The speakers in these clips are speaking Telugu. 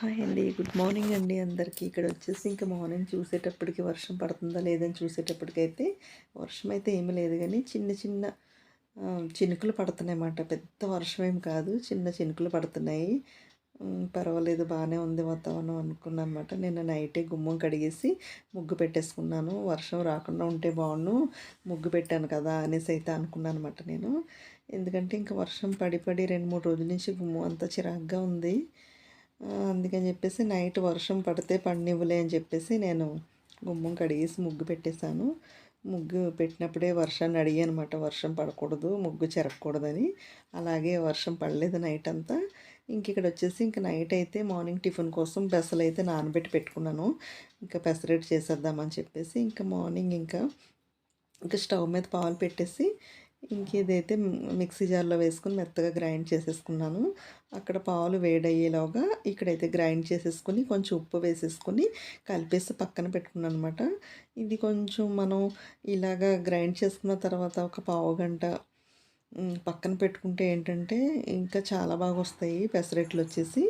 హాయ్ అండి. గుడ్ మార్నింగ్ అండి అందరికీ. ఇక్కడ వచ్చేసి ఇంకా మార్నింగ్ చూసేటప్పటికి వర్షం పడుతుందా లేదని చూసేటప్పటికైతే వర్షం అయితే ఏమీ లేదు కానీ చిన్న చిన్న చినుకులు పడుతున్నాయన్నమాట పెద్ద వర్షం ఏం కాదు. చిన్న చినుకులు పడుతున్నాయి. పర్వాలేదు బాగానే ఉంది వాతావరణం అనుకున్నాను అనమాట నేను నైటే గుమ్మం కడిగేసి ముగ్గు పెట్టేసుకున్నాను. వర్షం రాకుండా ఉంటే బాగుండు. ముగ్గు పెట్టాను కదా అనేసి అయితే అనుకున్నాను అనమాట నేను. ఎందుకంటే ఇంకా వర్షం పడి పడి రెండు మూడు రోజుల నుంచి గుమ్మం అంతా చిరాగ్గా ఉంది. అందుకని చెప్పేసి నైట్ వర్షం పడితే పండివ్వలే అని చెప్పేసి నేను గుమ్మం కడిగేసి ముగ్గు పెట్టేశాను. ముగ్గు పెట్టినప్పుడే వర్షాన్ని అడిగాను అనమాట వర్షం పడకూడదు ముగ్గు చెరగకూడదని అలాగే వర్షం పడలేదు నైట్ అంతా. ఇంక ఇక్కడ వచ్చేసి ఇంక నైట్ అయితే మార్నింగ్ టిఫిన్ కోసం పెసలు అయితే నానబెట్టి పెట్టుకున్నాను. ఇంకా పెసరెట్ చేసేద్దామని చెప్పేసి ఇంకా మార్నింగ్ ఇంకా ఇంకా స్టవ్ మీద పాలు పెట్టేసి ఇంకేదైతే మిక్సీ జార్లో వేసుకుని మెత్తగా గ్రైండ్ చేసేసుకున్నాను. అక్కడ పాలు వేడయ్యేలోగా ఇక్కడైతే గ్రైండ్ చేసేసుకుని కొంచెం ఉప్పు వేసేసుకుని కలిపేసి పక్కన పెట్టుకున్నాను అనమాట ఇది కొంచెం మనం ఇలాగా గ్రైండ్ చేసుకున్న తర్వాత ఒక పావు గంట పక్కన పెట్టుకుంటే ఏంటంటే ఇంకా చాలా బాగా వస్తాయి పెసరెట్లు వచ్చేసి.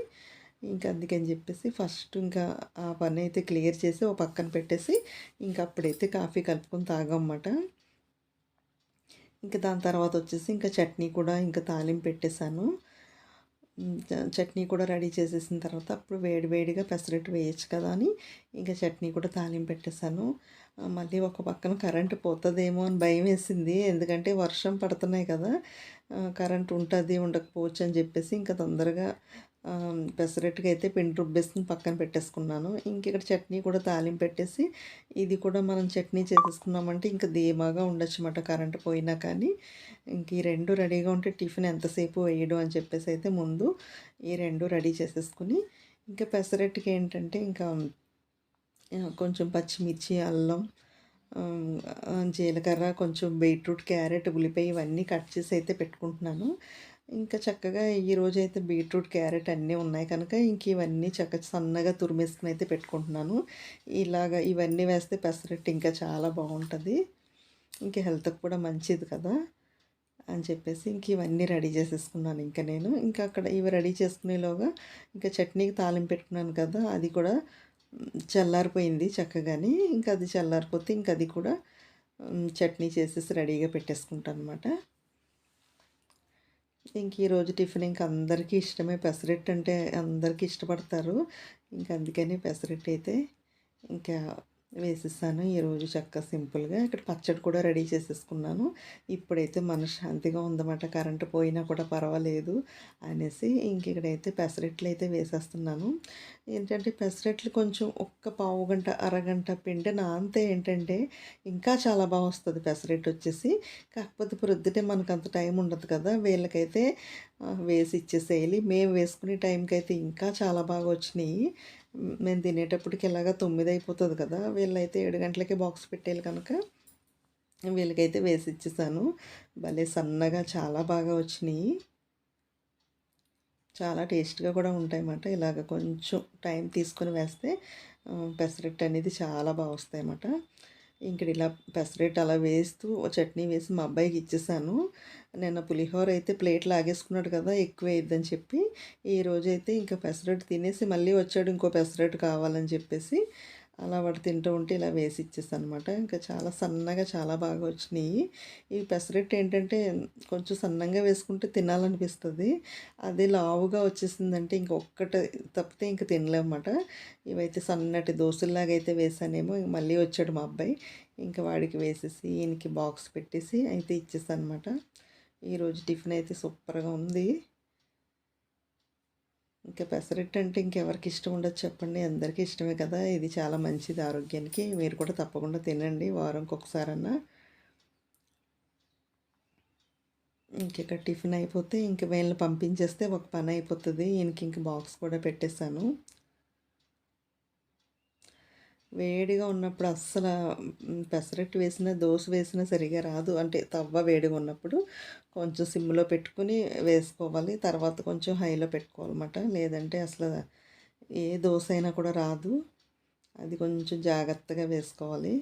ఇంకా అందుకని చెప్పేసి ఫస్ట్ ఇంకా ఆ పని అయితే క్లియర్ చేసి ఓ పక్కన పెట్టేసి ఇంకా అప్పుడైతే కాఫీ కలుపుకొని తాగమ్మట ఇంకా దాని తర్వాత వచ్చేసి ఇంకా చట్నీ కూడా ఇంకా తాలింపు పెట్టేశాను. చట్నీ కూడా రెడీ చేసేసిన తర్వాత అప్పుడు వేడి వేడిగా పెసరట్టు వేయచ్చు కదా అని ఇంకా చట్నీ కూడా తాలింపు పెట్టేశాను. మళ్ళీ ఒక పక్కన కరెంటు పోతుందేమో అని భయం వేసింది. ఎందుకంటే వర్షం పడుతున్నాయి కదా కరెంట్ ఉంటుంది ఉండకపోవచ్చు అని చెప్పేసి ఇంకా తొందరగా పెసరట్టుకి అయితే పిండి రుబ్బేసుకుని పక్కన పెట్టేసుకున్నాను. ఇంక ఇక్కడ చట్నీ కూడా తాలింపు పెట్టేసి ఇది కూడా మనం చట్నీ చేసేసుకున్నామంటే ఇంకా ధీమాగా ఉండొచ్చమాట కరెంట్ పోయినా కానీ. ఇంక ఈ రెండు రెడీగా ఉంటే టిఫిన్ ఎంతసేపు వేయడం అని చెప్పేసి అయితే ముందు ఈ రెండు రెడీ చేసేసుకుని ఇంకా పెసరట్టుకి ఏంటంటే ఇంకా కొంచెం పచ్చిమిర్చి అల్లం జీలకర్ర కొంచెం బీట్రూట్ క్యారెట్ ఉల్లిపాయ ఇవన్నీ కట్ చేసి అయితే పెట్టుకుంటున్నాను. ఇంకా చక్కగా ఈ రోజైతే అయితే బీట్రూట్ క్యారెట్ అన్నీ ఉన్నాయి కనుక ఇంక ఇవన్నీ చక్క సన్నగా తురిమేసుకుని అయితే పెట్టుకుంటున్నాను. ఇలాగ ఇవన్నీ వేస్తే పెసరట్టు ఇంకా చాలా బాగుంటుంది. ఇంకా హెల్త్కి కూడా మంచిది కదా అని చెప్పేసి ఇంక ఇవన్నీ రెడీ చేసేసుకున్నాను ఇంకా నేను. ఇంకా అక్కడ ఇవి రెడీ చేసుకునేలోగా ఇంకా చట్నీకి తాలింపు పెట్టుకున్నాను కదా అది కూడా చల్లారిపోయింది చక్కగాని. ఇంకా అది చల్లారిపోతే ఇంకా అది కూడా చట్నీ చేసేసి రెడీగా పెట్టేసుకుంటాను అనమాట ఇంక ఈరోజు టిఫిన్ ఇంక అందరికీ ఇష్టమే. పెసరట్టు అంటే అందరికీ ఇష్టపడతారు. ఇంకా అందుకని పెసరట్టు అయితే ఇంకా వేసేసాను. ఈరోజు చక్కగా సింపుల్గా ఇక్కడ పచ్చడి కూడా రెడీ చేసేసుకున్నాను. ఇప్పుడైతే మనశ్శాంతిగా ఉందన్నమాట. కరెంటు పోయినా కూడా పర్వాలేదు అనేసి ఇంక ఇక్కడైతే పెసరట్లు అయితే వేసేస్తున్నాను. ఏంటంటే పెసరట్లు కొంచెం ఒక్క పావు గంట అరగంట పిండి నాంతే ఏంటంటే ఇంకా చాలా బాగా వస్తుంది పెసరట్టు వచ్చేసి. కాకపోతే ప్రొద్దుటే మనకు అంత టైం ఉండదు కదా. వీళ్ళకైతే వేసి ఇచ్చేసేయాలి. మేము వేసుకునే టైంకి అయితే ఇంకా చాలా బాగా వచ్చినాయి. మేము తినేటప్పటికి ఇలాగా తొమ్మిది అయిపోతుంది కదా వీళ్ళైతే ఏడు గంటలకే బాక్స్ పెట్టేయాలి కనుక వీళ్ళకైతే వేసి ఇచ్చేసాను భలే సన్నగా చాలా బాగా వచ్చినాయి. చాలా టేస్ట్గా కూడా ఉంటాయి అన్నమాట ఇలాగ కొంచెం టైం తీసుకొని వేస్తే ఆ, పెసరట్టు అనేది చాలా బాగా వస్తాయి అన్నమాట ఇంక ఇలా పెసరట్టు అలా వేస్తూ ఓ చట్నీ వేసి మా అబ్బాయికి ఇచ్చేసాను. నిన్న పులిహోర అయితే ప్లేట్ లాగేసుకున్నాడు కదా ఎక్కువ వేయద్దని చెప్పి. ఈ రోజైతే ఇంకా పెసరట్టు తినేసి మళ్ళీ వచ్చాడు ఇంకో పెసరట్టు కావాలని చెప్పేసి. అలా వాడు తింటూ ఉంటే ఇలా వేసి ఇచ్చేసాను అనమాట ఇంకా చాలా సన్నగా చాలా బాగా వచ్చినాయి. ఈ పెసరట్టు ఏంటంటే కొంచెం సన్నంగా వేసుకుంటే తినాలనిపిస్తుంది. అది లావుగా వచ్చేసిందంటే ఇంకొక్కటి తప్పితే ఇంక తినలేమన్నమాట. ఇవైతే సన్నటి దోశల్లాగా అయితే వేసానేమో. మళ్ళీ వచ్చాడు మా అబ్బాయి. ఇంకా వాడికి వేసేసి ఈయనకి బాక్స్ పెట్టేసి అయితే ఇచ్చేసాను అనమాట ఈరోజు టిఫిన్ అయితే సూపర్గా ఉంది. ఇంకా పెసరట్టు అంటే ఇంకెవరికి ఇష్టం ఉండదు చెప్పండి. అందరికీ ఇష్టమే కదా. ఇది చాలా మంచిది ఆరోగ్యానికి. మీరు కూడా తప్పకుండా తినండి వారంకి ఒకసారన్నా. ఇంక టిఫిన్ అయిపోతే ఇంక వీళ్ళని పంపించేస్తే ఒక పని అయిపోతుంది. ఈయనకి ఇంక బాక్స్ కూడా పెట్టేశాను. వేడిగా ఉన్నప్పుడు అస్సలు పెసరట్టు వేసిన దోశ వేసినా సరిగా రాదు. అంటే తవ్వ వేడిగా ఉన్నప్పుడు కొంచెం సిమ్లో పెట్టుకుని వేసుకోవాలి. తర్వాత కొంచెం హైలో పెట్టుకోవాలన్నమాట. లేదంటే అసలు ఏ దోశ అయినా కూడా రాదు. అది కొంచెం జాగ్రత్తగా వేసుకోవాలి.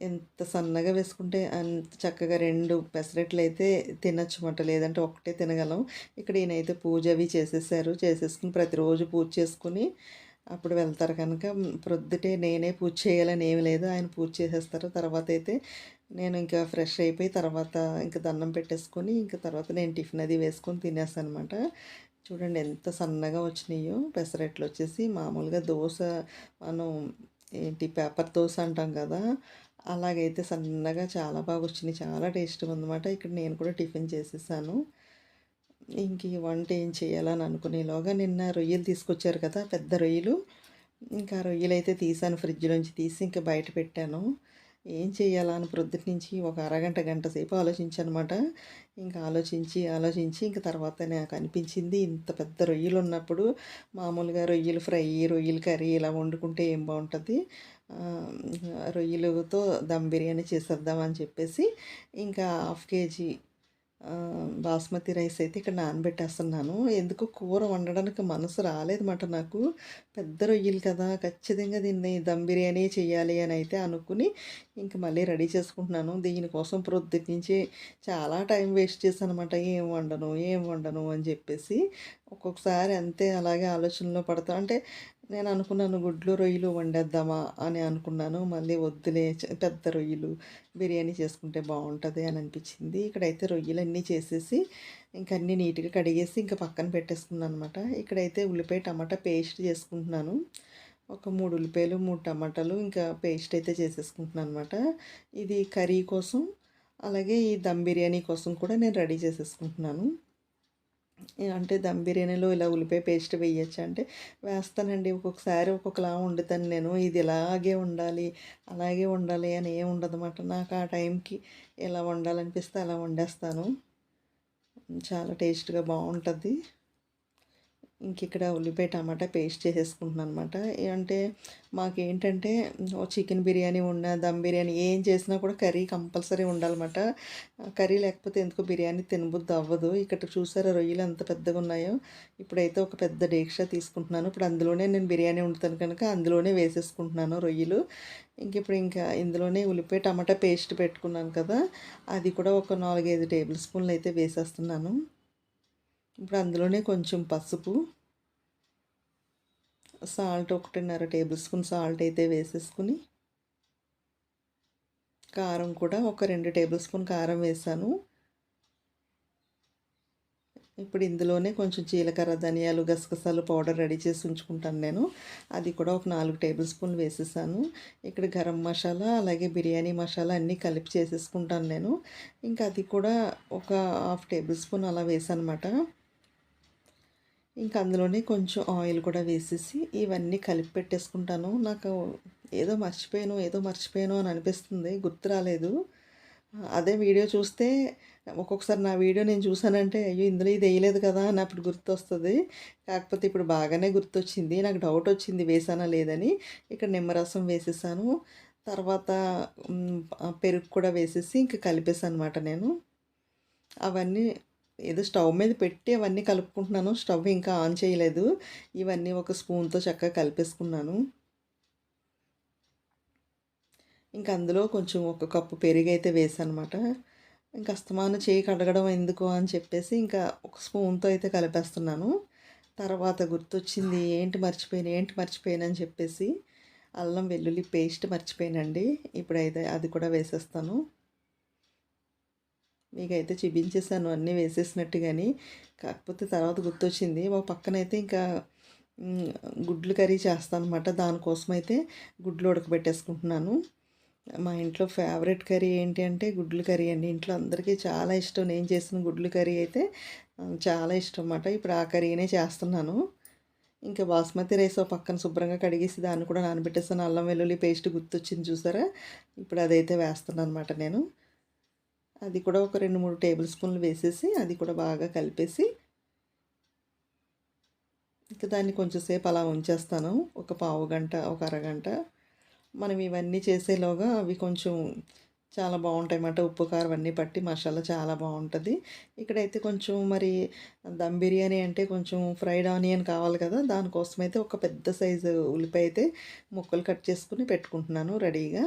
ఎంత సన్నగా వేసుకుంటే అంత చక్కగా రెండు పెసరట్లు అయితే తినచ్చుమాట లేదంటే ఒకటే తినగలం. ఇక్కడ ఈయనైతే పూజ అవి చేసేసారు. చేసేసుకుని ప్రతిరోజు పూజ చేసుకుని అప్పుడు వెళ్తారు కనుక ప్రొద్దుటే నేనే పూజ చేయాలని ఏమి లేదు. ఆయన పూజ చేసేస్తారు. తర్వాత అయితే నేను ఇంకా ఫ్రెష్ అయిపోయి తర్వాత ఇంకా దండం పెట్టేసుకొని ఇంకా తర్వాత నేను టిఫిన్ అది వేసుకొని తినేస్తాను అనమాట చూడండి ఎంత సన్నగా వచ్చినాయో. పెసరట్లు వచ్చేసి మామూలుగా దోశ మనం ఏంటి పేపర్ దోశ అంటాం కదా అలాగైతే సన్నగా చాలా బాగా వచ్చినాయి. చాలా టేస్ట్గా ఉందన్నమాట. ఇక్కడ నేను కూడా టిఫిన్ చేసేసాను. ఇంక ఈ వంట ఏం చేయాలని అనుకునేలోగా నిన్న రొయ్యలు తీసుకొచ్చారు కదా పెద్ద రొయ్యలు. ఇంకా రొయ్యలు అయితే తీసాను ఫ్రిడ్జ్లోంచి తీసి ఇంకా బయట పెట్టాను. ఏం చేయాలని అని ప్రొద్దుటి నుంచి ఒక అరగంట గంట సేపు ఆలోచించనమాట. ఇంకా ఆలోచించి ఆలోచించి ఇంకా తర్వాత నాకు అనిపించింది ఇంత పెద్ద రొయ్యలు ఉన్నప్పుడు మామూలుగా రొయ్యలు ఫ్రై రొయ్యలు కర్రీ ఇలా వండుకుంటే ఏం బాగుంటుంది? రొయ్యలతో దమ్ బిర్యానీ చేసేద్దామని చెప్పేసి ఇంకా హాఫ్ కేజీ బాస్మతి రైస్ అయితే ఇక్కడ నానబెట్టేస్తున్నాను. ఎందుకు కూర వండడానికి మనసు రాలేదన్నమాట నాకు. పెద్ద రొయ్యలు కదా ఖచ్చితంగా దీన్ని దమ్ బిర్యానీ చేయాలి అని అయితే అనుకుని ఇంక మళ్ళీ రెడీ చేసుకుంటున్నాను. దీనికోసం ప్రొద్దుటి నుంచి చాలా టైం వేస్ట్ చేశాను అనమాట ఏం వండను ఏం వండను అని చెప్పేసి ఒక్కొక్కసారి అంతే అలాగే ఆలోచనలో పడతా. అంటే నేను అనుకున్నాను గుడ్లు రొయ్యలు వండేద్దామా అని అనుకున్నాను. మళ్ళీ వద్దులే పెద్ద రొయ్యలు బిర్యానీ చేసుకుంటే బాగుంటుంది అని అనిపించింది. ఇక్కడైతే రొయ్యలన్నీ చేసేసి ఇంకా అన్నీ నీట్గా కడిగేసి ఇంకా పక్కన పెట్టేసుకున్నాను అనమాట ఇక్కడైతే ఉల్లిపాయ టమాటా పేస్ట్ చేసుకుంటున్నాను. ఒక మూడు ఉల్లిపాయలు మూడు టమాటాలు ఇంకా పేస్ట్ అయితే చేసేసుకుంటున్నాను అనమాట ఇది కర్రీ కోసం అలాగే ఈ దమ్ బిర్యానీ కోసం కూడా నేను రెడీ చేసేసుకుంటున్నాను. అంటే దమ్ బిర్యానీలో ఇలా ఉల్లిపాయ పేస్ట్ వేయచ్చు అంటే వేస్తానండి. ఒక్కొక్కసారి ఒక్కొక్కలా వండుతాను నేను. ఇది ఇలాగే ఉండాలి అలాగే ఉండాలి అని ఏం ఉండదన్నమాట. నాకు ఆ టైంకి ఎలా వండాలనిపిస్తే అలా వండేస్తాను. చాలా టేస్ట్గా బాగుంటుంది. ఇంక ఇక్కడ ఉల్లిపాయ టమాటా పేస్ట్ చేసేసుకుంటున్నాను అనమాట అంటే మాకేంటంటే చికెన్ బిర్యానీ ఉన్న దమ్ బిర్యానీ ఏం చేసినా కూడా కర్రీ కంపల్సరీ ఉండాలన్నమాట. కర్రీ లేకపోతే ఎందుకు బిర్యానీ తినబుద్ది అవ్వదు. ఇక్కడ చూసారా రొయ్యలు ఎంత పెద్దగా ఉన్నాయో? ఇప్పుడైతే ఒక పెద్ద డేక్ష తీసుకుంటున్నాను. ఇప్పుడు అందులోనే నేను బిర్యానీ వండుతాను కనుక అందులోనే వేసేసుకుంటున్నాను రొయ్యలు. ఇంక ఇప్పుడు ఇంకా ఇందులోనే ఉల్లిపాయ టమాటా పేస్ట్ పెట్టుకున్నాను కదా అది కూడా ఒక నాలుగైదు టేబుల్ స్పూన్లు అయితే వేసేస్తున్నాను. ఇప్పుడు అందులోనే కొంచెం పసుపు సాల్ట్ ఒకటిన్నర టేబుల్ స్పూన్ సాల్ట్ అయితే వేసేసుకుని కారం కూడా ఒక రెండు టేబుల్ స్పూన్ కారం వేసాను. ఇప్పుడు ఇందులోనే కొంచెం జీలకర్ర ధనియాలు గసగసాలు పౌడర్ రెడీ చేసి ఉంచుకుంటాను నేను. అది కూడా ఒక నాలుగు టేబుల్ స్పూన్ వేసేసాను. ఇక్కడ గరం మసాలా అలాగే బిర్యానీ మసాలా అన్నీ కలిపి చేసేసుకుంటాను నేను. ఇంకా అది కూడా ఒక హాఫ్ టేబుల్ స్పూన్ అలా వేసానమాట. ఇంకా అందులోనే కొంచెం ఆయిల్ కూడా వేసేసి ఇవన్నీ కలిపి పెట్టేసుకుంటాను. నాకు ఏదో మర్చిపోయాను ఏదో మర్చిపోయాను అని అనిపిస్తుంది. గుర్తు రాలేదు. అదే వీడియో చూస్తే ఒక్కొక్కసారి నా వీడియో నేను చూసానంటే అయ్యో ఇందులో ఇది వేయలేదు కదా అని అప్పుడు గుర్తొస్తుంది. కాకపోతే ఇప్పుడు బాగానే గుర్తొచ్చింది. నాకు డౌట్ వచ్చింది వేసానా లేదని. ఇక్కడ నిమ్మరసం వేసేసాను. తర్వాత పెరుగు కూడా వేసేసి ఇంకా కలిపేసాను అనమాట నేను. అవన్నీ ఏదో స్టవ్ మీద పెట్టి అవన్నీ కలుపుకుంటున్నాను. స్టవ్ ఇంకా ఆన్ చేయలేదు. ఇవన్నీ ఒక స్పూన్తో చక్కగా కలిపేసుకున్నాను. ఇంకా అందులో కొంచెం ఒక కప్పు పెరుగు అయితే వేసానమాట. ఇంకా అస్తమానం చేయి కడగడం ఎందుకు అని చెప్పేసి ఇంకా ఒక స్పూన్తో అయితే కలిపేస్తున్నాను. తర్వాత గుర్తొచ్చింది ఏంటి మర్చిపోయిన ఏంటి మర్చిపోయాను అని చెప్పేసి అల్లం వెల్లుల్లి పేస్ట్ మర్చిపోయానండి. ఇప్పుడైతే అది కూడా వేసేస్తాను. మీకైతే చూపించేసాను అన్నీ వేసేసినట్టు కానీ కాకపోతే తర్వాత గుర్తొచ్చింది ఒక పక్కనైతే ఇంకా గుడ్లు కర్రీ చేస్తాను అనమాట దానికోసం అయితే గుడ్లు ఉడకబెట్టేసుకుంటున్నాను. మా ఇంట్లో ఫేవరెట్ కర్రీ ఏంటి అంటే గుడ్లు కర్రీ అండి. ఇంట్లో అందరికీ చాలా ఇష్టం. నేను చేసిన గుడ్లు కర్రీ అయితే చాలా ఇష్టం అన్నమాట ఇప్పుడు ఆ కర్రీనే చేస్తున్నాను. ఇంకా బాస్మతి రైస్ పక్కన శుభ్రంగా కడిగేసి దాన్ని కూడా నానబెట్టేస్తాను అల్లం వెల్లుల్లి పేస్ట్ గుర్తొచ్చింది చూసారా? ఇప్పుడు అదైతే వేస్తున్నాను అనమాట నేను. అది కూడా ఒక రెండు మూడు టేబుల్ స్పూన్లు వేసేసి అది కూడా బాగా కలిపేసి ఇంకా దాన్ని కొంచెంసేపు అలా ఉంచేస్తాను. ఒక పావు గంట ఒక అరగంట మనం ఇవన్నీ చేసేలోగా అవి కొంచెం చాలా బాగుంటాయి అన్నమాట. ఉప్పు కారం అన్నీ పట్టి మసాలా చాలా బాగుంటుంది. ఇక్కడైతే కొంచెం మరి దమ్ బిర్యానీ అంటే కొంచెం ఫ్రైడ్ ఆనియన్ కావాలి కదా దానికోసం అయితే ఒక పెద్ద సైజు ఉల్లిపాయ అయితే ముక్కలు కట్ చేసుకుని పెట్టుకుంటున్నాను రెడీగా.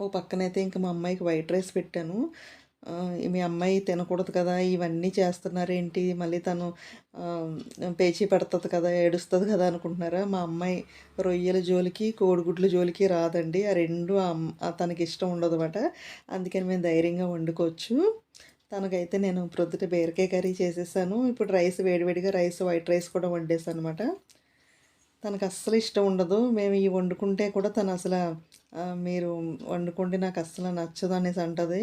ఓ పక్కనైతే ఇంకా మా అమ్మాయికి వైట్ రైస్ పెట్టాను. మీ అమ్మాయి తినకూడదు కదా ఇవన్నీ చేస్తున్నారేంటి? మళ్ళీ తను పేచీ పెడుతుంది కదా ఏడుస్తుంది కదా అనుకుంటున్నారా? మా అమ్మాయి రొయ్యల జోలికి కోడిగుడ్ల జోలికి రాదండి. ఆ రెండు తనకి ఇష్టం ఉండదు అనమాట అందుకని మేము ధైర్యంగా వండుకోవచ్చు. తనకైతే నేను ప్రొద్దుట బీరకాయ కర్రీ చేసేసాను. ఇప్పుడు రైస్ వేడివేడిగా రైస్ వైట్ రైస్ కూడా వండేసాను అనమాట తనకు అస్సలు ఇష్టం ఉండదు. మేము ఈ వండుకుంటే కూడా తను అసలు మీరు వండుకుంటే నాకు అస్సలు నచ్చదు అనేసి అంటది.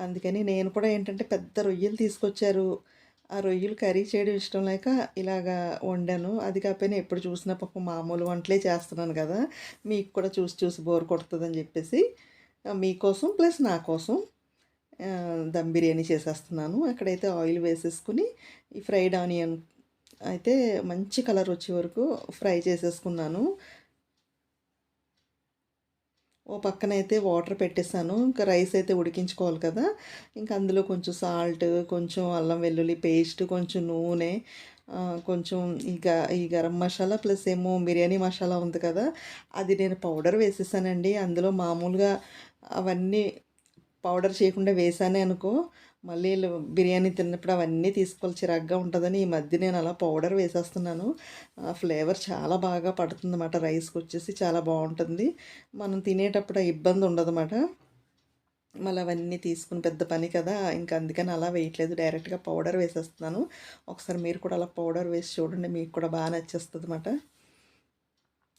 అందుకని నేను కూడా ఏంటంటే పెద్ద రొయ్యలు తీసుకొచ్చారు. ఆ రొయ్యలు కర్రీ చేయడం ఇష్టం లేక ఇలాగా వండాను. అది కాకపోయినా ఎప్పుడు చూసినా పాపం మామూలు వంటలే చేస్తున్నాను కదా. మీకు కూడా చూసి చూసి బోర్ కొడుతుందని చెప్పేసి మీకోసం ప్లస్ నా కోసం దమ్ బిర్యానీ చేసేస్తున్నాను. అక్కడైతే ఆయిల్ వేసేసుకుని ఈ ఫ్రైడ్ ఆనియన్ అయితే మంచి కలర్ వచ్చే వరకు ఫ్రై చేసేసుకున్నాను. ఓ పక్కన అయితే వాటర్ పెట్టేసాను ఇంకా రైస్ అయితే ఉడికించుకోవాలి కదా. ఇంకా అందులో కొంచెం సాల్ట్ కొంచెం అల్లం వెల్లుల్లి పేస్ట్ కొంచెం నూనె కొంచెం ఈ గ ఈ గరం మసాలా ప్లస్ ఏమో బిర్యానీ మసాలా ఉంది కదా. అది నేను పౌడర్ వేసేసానండి. అందులో మామూలుగా అవన్నీ పౌడర్ చేయకుండా వేసానే అనుకో మళ్ళీ బిర్యానీ తిన్నప్పుడు అవన్నీ తీసుకోవాలి. చిరాగ్గా ఉంటుందని ఈ మధ్య నేను అలా పౌడర్ వేసేస్తున్నాను. ఆ ఫ్లేవర్ చాలా బాగా పడుతుంది అన్నమాట రైస్కి వచ్చేసి చాలా బాగుంటుంది. మనం తినేటప్పుడు ఇబ్బంది ఉండదన్నమాట. మళ్ళీ అవన్నీ తీసుకుని పెద్ద పని కదా. ఇంకా అందుకని అలా వేయట్లేదు. డైరెక్ట్గా పౌడర్ వేసేస్తున్నాను. ఒకసారి మీరు కూడా అలా పౌడర్ వేసి చూడండి. మీకు కూడా బాగా నచ్చేస్తుంది అన్నమాట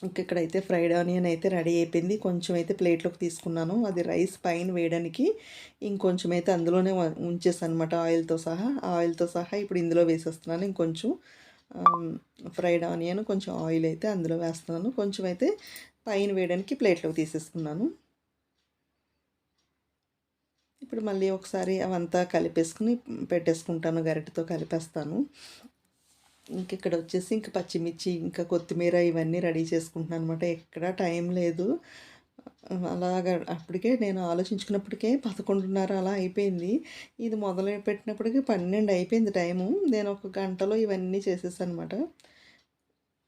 ఇక్కడైతే ఫ్రైడ్ ఆనియన్ అయితే రెడీ అయిపోయింది కొంచెం అయితే ప్లేట్లోకి తీసుకున్నాను. అది రైస్ పైన వేయడానికి ఇంకొంచెం అయితే అందులోనే వ- ఉంచేసాను అనమాట ఆయిల్తో సహా. ఆయిల్తో సహా ఇప్పుడు ఇందులో వేసేస్తున్నాను. ఇంకొంచెం ఫ్రైడ్ ఆనియన్ కొంచెం ఆయిల్ అయితే అందులో వేస్తున్నాను. కొంచెం అయితే పైన వేయడానికి ప్లేట్లోకి తీసేసుకున్నాను. ఇప్పుడు మళ్ళీ ఒకసారి అవంతా కలిపేసుకుని పెట్టేసుకుంటాను గరిటతో కలిపేస్తాను. ఇంక ఇక్కడ వచ్చేసి ఇంక పచ్చిమిర్చి ఇంకా కొత్తిమీర ఇవన్నీ రెడీ చేసుకుంటున్నాను అనమాట ఎక్కడ టైం లేదు. అలాగా అప్పటికే నేను ఆలోచించుకున్నప్పటికే పదకొండున్నర అలా అయిపోయింది. ఇది మొదలు పెట్టినప్పటికీ పన్నెండు అయిపోయింది టైము. నేను ఒక గంటలో ఇవన్నీ చేసేసాను అనమాట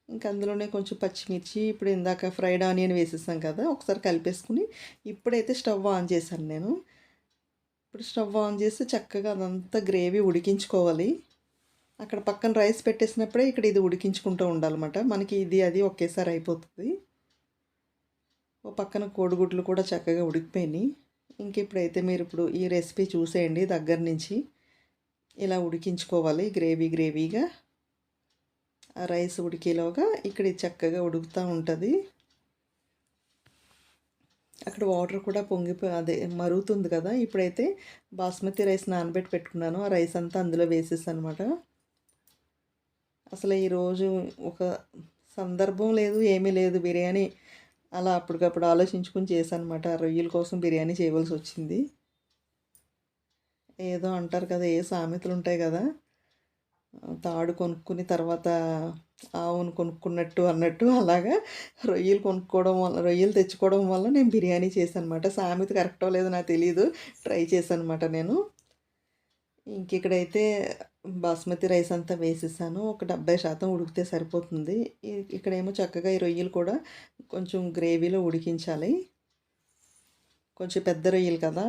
ఇంక అందులోనే కొంచెం పచ్చిమిర్చి ఇప్పుడు ఇందాక ఫ్రైడ్ ఆనియన్ వేసేసాం కదా ఒకసారి కలిపేసుకుని ఇప్పుడైతే స్టవ్ ఆన్ చేశాను నేను. ఇప్పుడు స్టవ్ ఆన్ చేసి చక్కగా అదంతా గ్రేవీ ఉడికించుకోవాలి. అక్కడ పక్కన రైస్ పెట్టేసినప్పుడే ఇక్కడ ఇది ఉడికించుకుంటూ ఉండాలన్నమాట. మనకి ఇది అది ఒకేసారి అయిపోతుంది. ఓ పక్కన కోడిగుడ్లు కూడా చక్కగా ఉడికిపోయినాయి. ఇంక ఇప్పుడైతే మీరు ఇప్పుడు ఈ రెసిపీ చూసేయండి దగ్గర నుంచి ఇలా ఉడికించుకోవాలి గ్రేవీ గ్రేవీగా. ఆ రైస్ ఉడికేలోగా ఇక్కడ చక్కగా ఉడుకుతూ ఉంటుంది. అక్కడ వాటర్ కూడా పొంగిపో అదే మరుగుతుంది కదా. ఇప్పుడైతే బాస్మతి రైస్ నానబెట్టి పెట్టుకున్నాను. ఆ రైస్ అంతా అందులో వేసేసాను అనమాట అసలు ఈరోజు ఒక సందర్భం లేదు ఏమీ లేదు. బిర్యానీ అలా అప్పటికప్పుడు ఆలోచించుకుని చేశాను అనమాట రొయ్యల కోసం బిర్యానీ చేయవలసి వచ్చింది. ఏదో అంటారు కదా ఏ సామెతలు ఉంటాయి కదా. తాడు కొనుక్కుని తర్వాత ఆవును కొనుక్కున్నట్టు అన్నట్టు అలాగా రొయ్యలు కొనుక్కోవడం వల్ల రొయ్యలు తెచ్చుకోవడం వల్ల నేను బిర్యానీ చేశాను అనమాట సామెత కరెక్టో లేదో నాకు తెలియదు ట్రై చేశాను అనమాట నేను. ఇంక ఇక్కడైతే బాస్మతి రైస్ అంతా వేసేసాను. ఒక డెబ్బై శాతం ఉడికితే సరిపోతుంది. ఇక్కడేమో చక్కగా ఈ రొయ్యలు కూడా కొంచెం గ్రేవీలో ఉడికించాలి. కొంచెం పెద్ద రొయ్యలు కదా.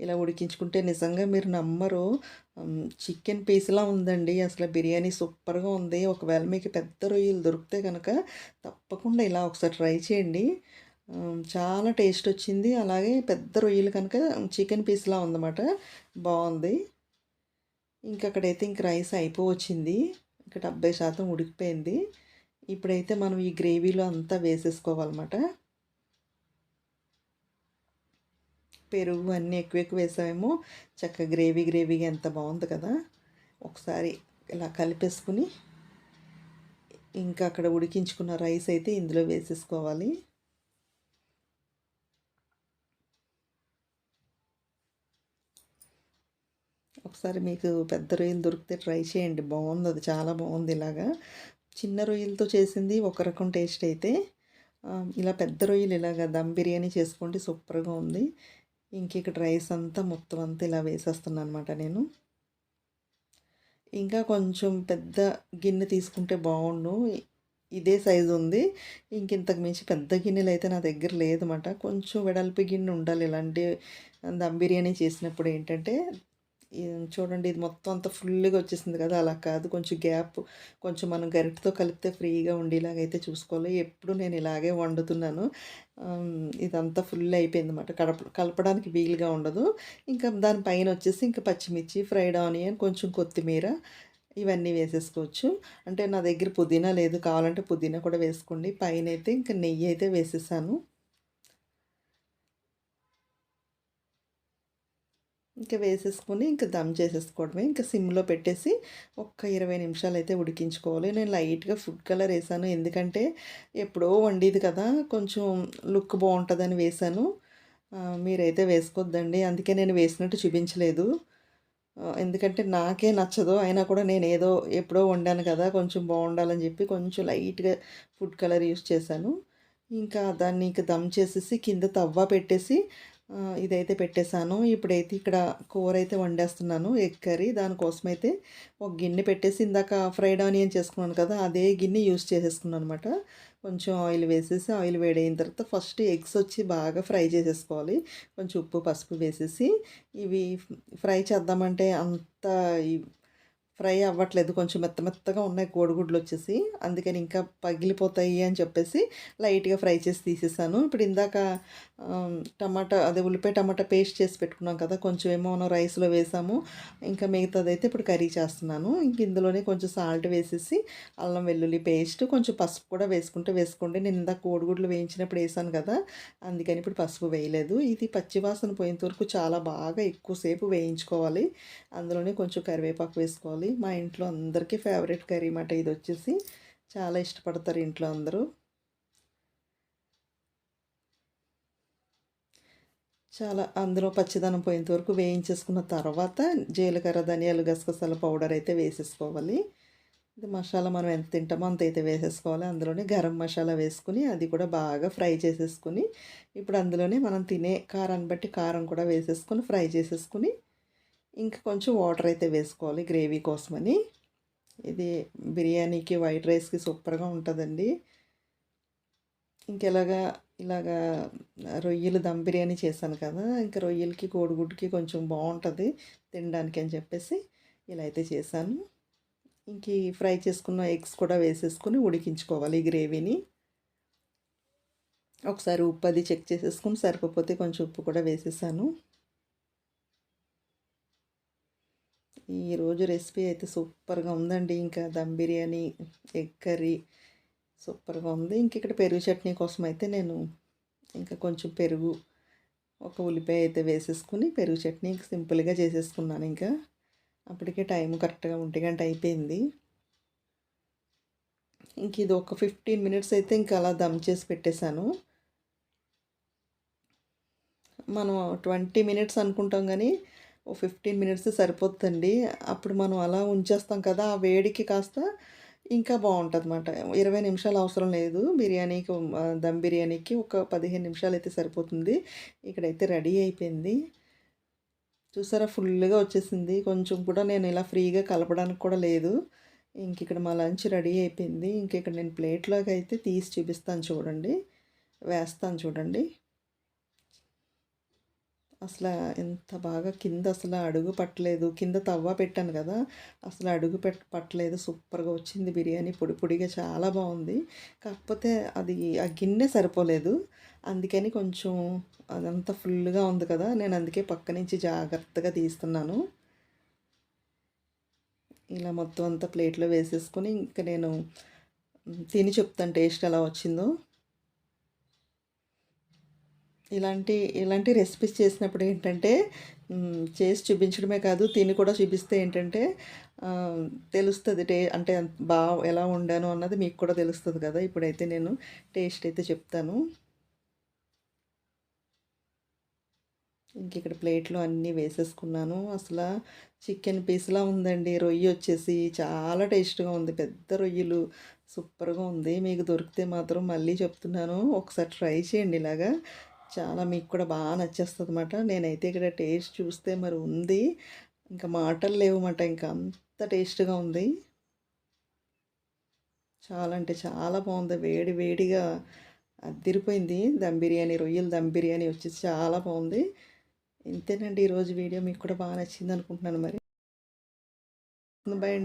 ఇలా ఉడికించుకుంటే నిజంగా మీరు నమ్మరు. చికెన్ పీస్లా ఉందండి. అసలు బిర్యానీ సూపర్గా ఉంది. ఒకవేళ మీకు పెద్ద రొయ్యలు దొరికితే కనుక తప్పకుండా ఇలా ఒకసారి ట్రై చేయండి. చాలా టేస్ట్ వచ్చింది. అలాగే పెద్ద రొయ్యలు కనుక చికెన్ పీస్లా ఉందన్నమాట. బాగుంది. ఇంకా అక్కడైతే ఇంక రైస్ అయిపోవచ్చింది. ఇంకా డెబ్బై శాతం ఉడికిపోయింది. ఇప్పుడైతే మనం ఈ గ్రేవీలో అంతా వేసేసుకోవాలన్నమాట. పెరుగు అన్నీ ఎక్కువ ఎక్కువ వేసామేమో చక్కగా గ్రేవీ గ్రేవీగా ఎంత బాగుంది కదా. ఒకసారి ఇలా కలిపేసుకుని ఇంకా అక్కడ ఉడికించుకున్న రైస్ అయితే ఇందులో వేసేసుకోవాలి. ఒకసారి మీకు పెద్ద రొయ్యలు దొరికితే ట్రై చేయండి. బాగుంది అది చాలా బాగుంది ఇలాగా. చిన్న రొయ్యలతో చేసింది ఒక రకం టేస్ట్ అయితే. ఇలా పెద్ద రొయ్యలు ఇలాగా దమ్ బిర్యానీ చేసుకోండి సూపర్గా ఉంది. ఇంక ఇక్కడ రైస్ అంతా మొత్తం అంతా ఇలా వేసేస్తున్నాను అనమాట నేను. ఇంకా కొంచెం పెద్ద గిన్నె తీసుకుంటే బాగుండు. ఇదే సైజు ఉంది. ఇంక ఇంతకు మించి పెద్ద గిన్నెలు అయితే నా దగ్గర లేదన్నమాట. కొంచెం వెడల్పి గిన్నె ఉండాలి ఇలాంటి దమ్ బిర్యానీ చేసినప్పుడు ఏంటంటే చూడండి ఇది మొత్తం అంతా ఫుల్గా వచ్చేసింది కదా! అలా కాదు. కొంచెం గ్యాప్ కొంచెం మనం గరిటతో కలిపితే ఫ్రీగా ఉండేలాగైతే చూసుకోవాలి. ఎప్పుడు నేను ఇలాగే వండుతున్నాను. ఇదంతా ఫుల్ అయిపోయింది అనమాట కడప కలపడానికి వీలుగా ఉండదు. ఇంకా దానిపైన వచ్చేసి ఇంకా పచ్చిమిర్చి ఫ్రైడ్ ఆనియన్ కొంచెం కొత్తిమీర ఇవన్నీ వేసేసుకోవచ్చు. అంటే నా దగ్గర పుదీనా లేదు. కావాలంటే పుదీనా కూడా వేసుకోండి. పైన అయితే ఇంకా నెయ్యి అయితే వేసేసాను. ఇంకా వేసేసుకొని ఇంకా దమ్ చేసేసుకోవడమే. ఇంకా సిమ్లో పెట్టేసి ఒక్క ఇరవై నిమిషాలు అయితే ఉడికించుకోవాలి. నేను లైట్గా ఫుడ్ కలర్ వేసాను. ఎందుకంటే ఎప్పుడో వండేది కదా కొంచెం లుక్ బాగుంటుందని వేసాను. మీరైతే వేసుకోవద్దండి అందుకే నేను వేసినట్టు చూపించలేదు. ఎందుకంటే నాకే నచ్చదు. అయినా కూడా నేను ఏదో ఎప్పుడో వండాను కదా కొంచెం బాగుండాలని చెప్పి కొంచెం లైట్గా ఫుడ్ కలర్ యూస్ చేశాను. ఇంకా దాన్ని ఇంకా దమ్ చేసేసి కింద తవ్వ పెట్టేసి ఇదైతే పెట్టేశాను. ఇప్పుడైతే ఇక్కడ కూర అయితే వండేస్తున్నాను ఎగ్ కర్రీ. దానికోసం అయితే ఒక గిన్నె పెట్టేసి ఇందాక ఫ్రైడ్ ఆనియన్ చేసుకున్నాను కదా అదే గిన్నె యూస్ చేసేసుకున్నాను అనమాట కొంచెం ఆయిల్ వేసేసి ఆయిల్ వేడైన తర్వాత ఫస్ట్ ఎగ్స్ వచ్చి బాగా ఫ్రై చేసేసుకోవాలి. కొంచెం ఉప్పు పసుపు వేసేసి ఇవి ఫ్రై చేద్దామంటే అంత ఫ్రై అవ్వట్లేదు. కొంచెం మెత్త మెత్తగా ఉన్నాయి కోడిగుడ్లు వచ్చేసి. అందుకని ఇంకా పగిలిపోతాయి అని చెప్పేసి లైట్గా ఫ్రై చేసి తీసేసాను. ఇప్పుడు ఇందాక టమాటా అదే ఉల్లిపాయ టమాటా పేస్ట్ చేసి పెట్టుకున్నాం కదా కొంచెం ఏమో మనం రైస్లో వేసాము. ఇంకా మిగతాది అయితే ఇప్పుడు కర్రీ చేస్తున్నాను. ఇంక ఇందులోనే కొంచెం సాల్ట్ వేసేసి అల్లం వెల్లుల్లి పేస్ట్ కొంచెం పసుపు కూడా వేసుకుంటే వేసుకోండి. నేను ఇందాక కోడిగుడ్లు వేయించినప్పుడు వేసాను కదా అందుకని ఇప్పుడు పసుపు వేయలేదు. ఇది పచ్చివాసన పోయేంత వరకు చాలా బాగా ఎక్కువసేపు వేయించుకోవాలి. అందులోనే కొంచెం కరివేపాకు వేసుకోవాలి. మా ఇంట్లో అందరికీ ఫేవరెట్ కర్రీ మాట ఇది వచ్చేసి చాలా ఇష్టపడతారు ఇంట్లో అందరూ. చాలా అందులో పచ్చిదనం పోయేంత వరకు వేయించేసుకున్న తర్వాత జీలకర్ర ధనియాలు గసగసాల పౌడర్ అయితే వేసేసుకోవాలి. ఇది మసాలా మనం ఎంత తింటామో అంత అయితే వేసేసుకోవాలి. అందులోనే గరం మసాలా వేసుకుని అది కూడా బాగా ఫ్రై చేసేసుకుని ఇప్పుడు అందులోనే మనం తినే కారాన్ని బట్టి కారం కూడా వేసేసుకొని ఫ్రై చేసేసుకుని ఇంకా కొంచెం వాటర్ అయితే వేసుకోవాలి గ్రేవీ కోసమని. ఇది బిర్యానీకి వైట్ రైస్కి సూపర్గా ఉంటుందండి. ఇంకెలాగా ఇలాగా రొయ్యలు దమ్ బిర్యానీ చేశాను కదా ఇంకా రొయ్యలకి కోడిగుడ్డుకి కొంచెం బాగుంటుంది తినడానికి అని చెప్పేసి ఇలా అయితే చేశాను. ఇంక ఫ్రై చేసుకున్న ఎగ్స్ కూడా వేసేసుకొని ఉడికించుకోవాలి ఈ గ్రేవీని. ఒకసారి ఉప్పు అది చెక్ చేసేసుకుని సరిపోతే కొంచెం ఉప్పు కూడా వేసేసాను. ఈరోజు రెసిపీ అయితే సూపర్గా ఉందండి. ఇంకా దమ్ బిర్యానీ ఎగ్ కర్రీ సూపర్గా ఉంది. ఇంక ఇక్కడ పెరుగు చట్నీ కోసం అయితే నేను ఇంకా కొంచెం పెరుగు ఒక ఉల్లిపాయ అయితే వేసేసుకుని పెరుగు చట్నీ ఇంకా సింపుల్గా చేసేసుకున్నాను ఇంకా. అప్పటికే టైం కరెక్ట్గా ఒంటి గంట అయిపోయింది. ఇంక ఇది ఒక ఫిఫ్టీన్ మినిట్స్ అయితే ఇంకా అలా దమ్ చేసి పెట్టేశాను. మనం ట్వంటీ మినిట్స్ అనుకుంటాం కానీ ఓ ఫిఫ్టీన్ మినిట్స్ సరిపోతుందండి. అప్పుడు మనం అలా ఉంచేస్తాం కదా ఆ వేడికి కాస్త ఇంకా బాగుంటుంది అనమాట ఇరవై నిమిషాలు అవసరం లేదు. బిర్యానీకి దమ్ బిర్యానీకి ఒక పదిహేను నిమిషాలు అయితే సరిపోతుంది. ఇక్కడైతే రెడీ అయిపోయింది. చూసారా ఫుల్గా వచ్చేసింది. కొంచెం కూడా నేను ఇలా ఫ్రీగా కలపడానికి కూడా లేదు. ఇంక ఇక్కడ మా లంచ్ రెడీ అయిపోయింది. ఇంక ఇక్కడ నేను ప్లేట్లోకి అయితే తీసి చూపిస్తాను చూడండి. వేస్తాను చూడండి. అసలు ఎంత బాగా కింద అసలు అడుగు పట్టలేదు. కింద తవ్వ పెట్టాను కదా అసలు అడుగు పెట్ పట్టలేదు. సూపర్గా వచ్చింది బిర్యానీ పొడి పొడిగా చాలా బాగుంది. కాకపోతే అది ఆ గిన్నె సరిపోలేదు. అందుకని కొంచెం అదంతా ఫుల్గా ఉంది కదా నేను అందుకే పక్క నుంచి జాగ్రత్తగా తీస్తున్నాను. ఇలా మొత్తం అంతా ప్లేట్లో వేసేసుకొని ఇంకా నేను తిని చెప్తాను టేస్ట్ ఎలా వచ్చిందో. ఇలాంటి ఇలాంటి రెసిపీస్ చేసినప్పుడు ఏంటంటే చేసి చూపించడమే కాదు తిని కూడా చూపిస్తే ఏంటంటే తెలుస్తుంది టే అంటే బాగా ఎలా వండాను అన్నది మీకు కూడా తెలుస్తుంది కదా. ఇప్పుడైతే నేను టేస్ట్ అయితే చెప్తాను. ఇంక ఇక్కడ ప్లేట్లో అన్నీ వేసేసుకున్నాను. అసలు చికెన్ పీస్లా ఉందండి. రొయ్యి వచ్చేసి చాలా టేస్ట్గా ఉంది. పెద్ద రొయ్యలు సూపర్గా ఉంది. మీకు దొరికితే మాత్రం మళ్ళీ చెప్తున్నాను. ఒకసారి ట్రై చేయండి ఇలాగా. చాలా మీకు కూడా బాగా నచ్చేస్తుంది అనమాట నేనైతే ఇక్కడ టేస్ట్ చూస్తే మరి ఉంది. ఇంకా మాటలు లేవన్నమాట. ఇంకా అంత టేస్ట్గా ఉంది. చాలా అంటే చాలా బాగుంది. వేడి వేడిగా అదిరిపోయింది దమ్ బిర్యానీ రొయ్యలు దమ్ బిర్యానీ వచ్చేసి చాలా బాగుంది. ఇంతేనండి. ఈరోజు వీడియో మీకు కూడా బాగా నచ్చింది అనుకుంటున్నాను మరి. బాయ్ అండి.